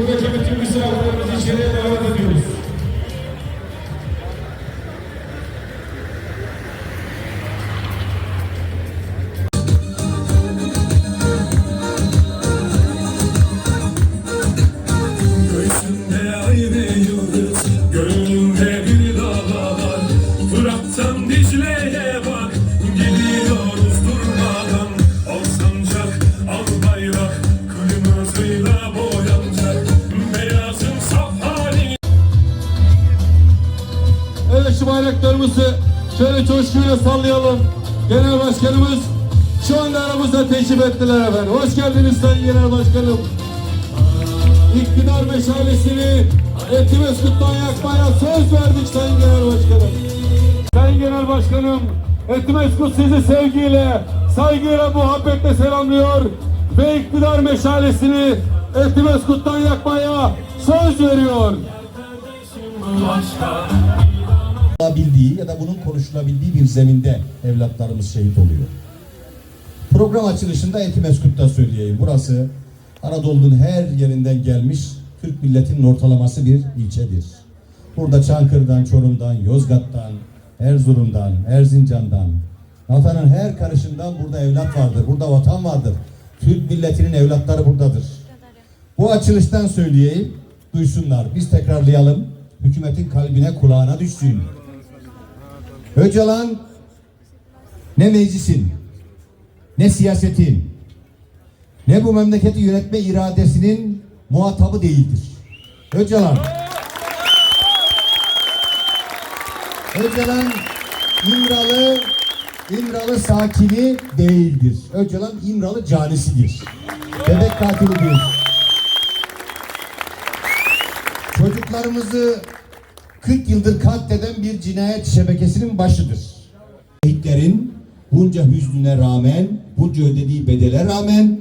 buradaki bütün misafirlerimizi içeriye davet ediyoruz. Yıldız, gönlümde bir dağ var. Fırat'tan Şu bayraklarımızı şöyle coşkuyla sallayalım. Genel Başkanımız şu anda aramızda teşrif ettiler efendim. Hoş geldiniz Sayın Genel Başkanım. İktidar meşalesini Etimeskut'tan yakmaya söz verdik Sayın Genel Başkanım. Sayın Genel Başkanım, Etimeskut sizi sevgiyle, saygıyla, muhabbetle selamlıyor ve iktidar meşalesini Etimeskut'tan yakmaya söz veriyor. başka. Konuşulabildiği ya da bunun konuşulabildiği bir zeminde evlatlarımız şehit oluyor. Program açılışında Etimeskut'ta söyleyeyim. Burası Anadolu'nun her yerinden gelmiş Türk milletinin ortalaması bir ilçedir. Burada Çankırı'dan, Çorum'dan, Yozgat'tan, Erzurum'dan, Erzincan'dan, vatanın her karışından burada evlat vardır. Burada vatan vardır. Türk milletinin evlatları buradadır. Bu açılıştan söyleyeyim, duysunlar. Biz tekrarlayalım. Hükümetin kalbine kulağına düşsün. Öcalan ne meclisin, ne siyasetin, ne bu memleketi yönetme iradesinin muhatabı değildir. Öcalan Öcalan İmralı İmralı sakini değildir. Öcalan İmralı canisidir. Bebek katilidir. Çocuklarımızı 40 yıldır katleden bir cinayet şebekesinin başıdır. Şehitlerin bunca hüznüne rağmen, bunca ödediği bedele rağmen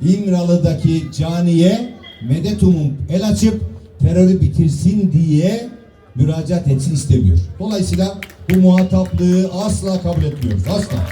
İmralı'daki caniye medet umup el açıp terörü bitirsin diye müracaat etsin istemiyor. Dolayısıyla bu muhataplığı asla kabul etmiyoruz. Asla.